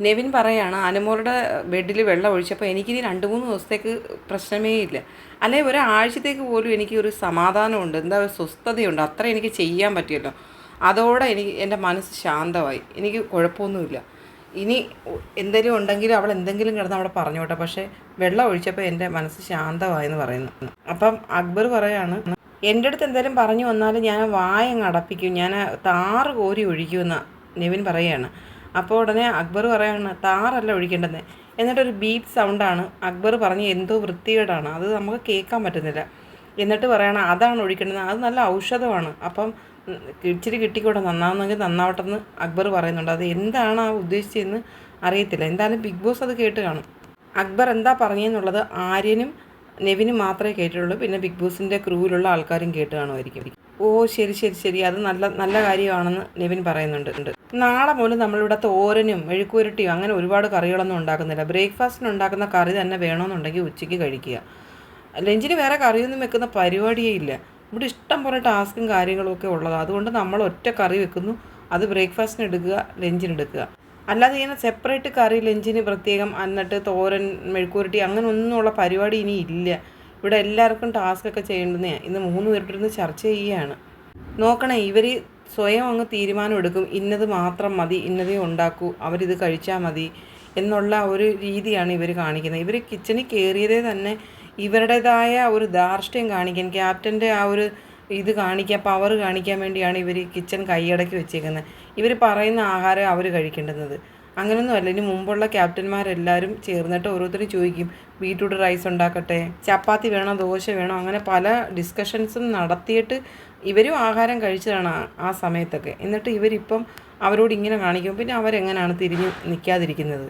നെവിൻ പറയാണ് അനുമോളുടെ ബെഡിൽ വെള്ളം ഒഴിച്ചപ്പോൾ എനിക്കിനി രണ്ട് മൂന്ന് ദിവസത്തേക്ക് പ്രശ്നമേ ഇല്ല. അല്ലെ ഒരാഴ്ചത്തേക്ക് പോലും എനിക്ക് ഒരു സമാധാനമുണ്ട്. എന്താ ഒരു സ്വസ്ഥതയുണ്ട്? അത്ര എനിക്ക് ചെയ്യാൻ പറ്റിയല്ലോ. അതോടെ എനിക്ക് എന്റെ മനസ്സ് ശാന്തമായി. എനിക്ക് കുഴപ്പമൊന്നുമില്ല. ഇനി എന്തെങ്കിലും ഉണ്ടെങ്കിലും അവൾ എന്തെങ്കിലും കിടന്ന് അവിടെ പറഞ്ഞോട്ടെ പക്ഷേ വെള്ളം ഒഴിച്ചപ്പോൾ എന്റെ മനസ്സ് ശാന്തമായെന്ന് പറയുന്നു. അപ്പം അക്ബർ പറയാണ് എന്റെ അടുത്ത് എന്തെങ്കിലും പറഞ്ഞു വന്നാലും ഞാൻ വായങ്ങ് അടപ്പിക്കും. ഞാൻ താറ് കോരി ഒഴിക്കുമെന്ന് നെവിൻ പറയുകയാണ് അപ്പോൾ ഉടനെ അക്ബർ പറയാണ് താറല്ല ഒഴിക്കേണ്ടത് എന്നിട്ടൊരു ബീറ്റ് സൗണ്ടാണ് അക്ബർ പറഞ്ഞ് എന്തോ വൃത്തികേടാണ്. അത് നമുക്ക് കേൾക്കാൻ പറ്റുന്നില്ല. എന്നിട്ട് പറയണം അതാണ് ഒഴിക്കേണ്ടത്. അത് നല്ല ഔഷധമാണ്. അപ്പം ഇച്ചിരി കിട്ടിക്കൂടെ? നന്നാവുന്നെങ്കിൽ നന്നാവട്ടെ എന്ന് അക്ബർ പറയുന്നുണ്ട്. അത് എന്താണ് ആ ഉദ്ദേശിച്ചതെന്ന് അറിയത്തില്ല. എന്തായാലും ബിഗ് ബോസ് അത് കേട്ട് കാണും. അക്ബർ എന്താ പറഞ്ഞെന്നുള്ളത് ആര്യനും നെവിനും മാത്രമേ കേട്ടിട്ടുള്ളൂ. പിന്നെ ബിഗ് ബോസിന്റെ ക്രൂവിലുള്ള ആൾക്കാരും കേട്ട് കാണുമായിരിക്കും. ഓ ശരി ശരി ശരി. അത് നല്ല നല്ല കാര്യമാണെന്ന് നിവിൻ പറയുന്നുണ്ട്. നാളെ മുതൽ നമ്മളിവിടെ തോരനും മെഴുക്കുരുട്ടിയും അങ്ങനെ ഒരുപാട് കറികളൊന്നും ഉണ്ടാക്കുന്നില്ല. ബ്രേക്ക്ഫാസ്റ്റിന് ഉണ്ടാക്കുന്ന കറി തന്നെ വേണമെന്നുണ്ടെങ്കിൽ ഉച്ചയ്ക്ക് കഴിക്കുക. ലഞ്ചിന് വേറെ കറിയൊന്നും വെക്കുന്ന പരിപാടിയേ ഇല്ല. ഇവിടെ ഇഷ്ടം പോലെ ടാസ്കും കാര്യങ്ങളും ഒക്കെ ഉള്ളതാണ്. അതുകൊണ്ട് നമ്മൾ ഒറ്റ കറി വെക്കുന്നു. അത് ബ്രേക്ക്ഫാസ്റ്റിന് എടുക്കുക ലഞ്ചിന് എടുക്കുക. അല്ലാതെ ഇങ്ങനെ സെപ്പറേറ്റ് കറി ലഞ്ചിന് പ്രത്യേകം എന്നിട്ട് തോരൻ മെഴുക്കുരുട്ടി അങ്ങനെ ഒന്നുമുള്ള പരിപാടി ഇനി ഇല്ല. ഇവിടെ എല്ലാവർക്കും ടാസ്ക് ഒക്കെ ചെയ്യേണ്ടുന്നേ ഇന്ന് മൂന്ന് പേരുടെ ചർച്ച ചെയ്യുകയാണ് നോക്കണേ ഇവർ സ്വയം അങ്ങ് തീരുമാനം എടുക്കും. ഇന്നത് മാത്രം മതി ഇന്നതേ ഉണ്ടാക്കൂ അവരിത് കഴിച്ചാൽ മതി എന്നുള്ള ഒരു രീതിയാണ് ഇവർ കാണിക്കുന്നത്. ഇവർ കിച്ചണിൽ കയറിയതേ തന്നെ ഇവരുടേതായ ഒരു ധാർഷ്ട്യം കാണിക്കാൻ ക്യാപ്റ്റന്റെ ആ ഒരു ഇത് കാണിക്കാൻ പവർ കാണിക്കാൻ വേണ്ടിയാണ് ഇവർ കിച്ചൺ കൈയടക്കി വെച്ചേക്കുന്നത്. ഇവർ പറയുന്ന ആഹാരം അവർ കഴിക്കേണ്ടുന്നത്. അങ്ങനെയൊന്നുമല്ല ഇനി മുമ്പുള്ള ക്യാപ്റ്റന്മാരെല്ലാവരും ചേർന്നിട്ട് ഓരോരുത്തരും ചോദിക്കും ബീട്രൂട്ട് റൈസ് ഉണ്ടാക്കട്ടെ? ചപ്പാത്തി വേണോ? ദോശ വേണോ? അങ്ങനെ പല ഡിസ്കഷൻസും നടത്തിയിട്ട് ഇവരും ആഹാരം കഴിച്ചതാണ് ആ സമയത്തൊക്കെ. എന്നിട്ട് ഇവരിപ്പം അവരോട് ഇങ്ങനെ കാണിക്കും. പിന്നെ അവരെങ്ങനെയാണ് തിരിഞ്ഞ് നിൽക്കാതിരിക്കുന്നത്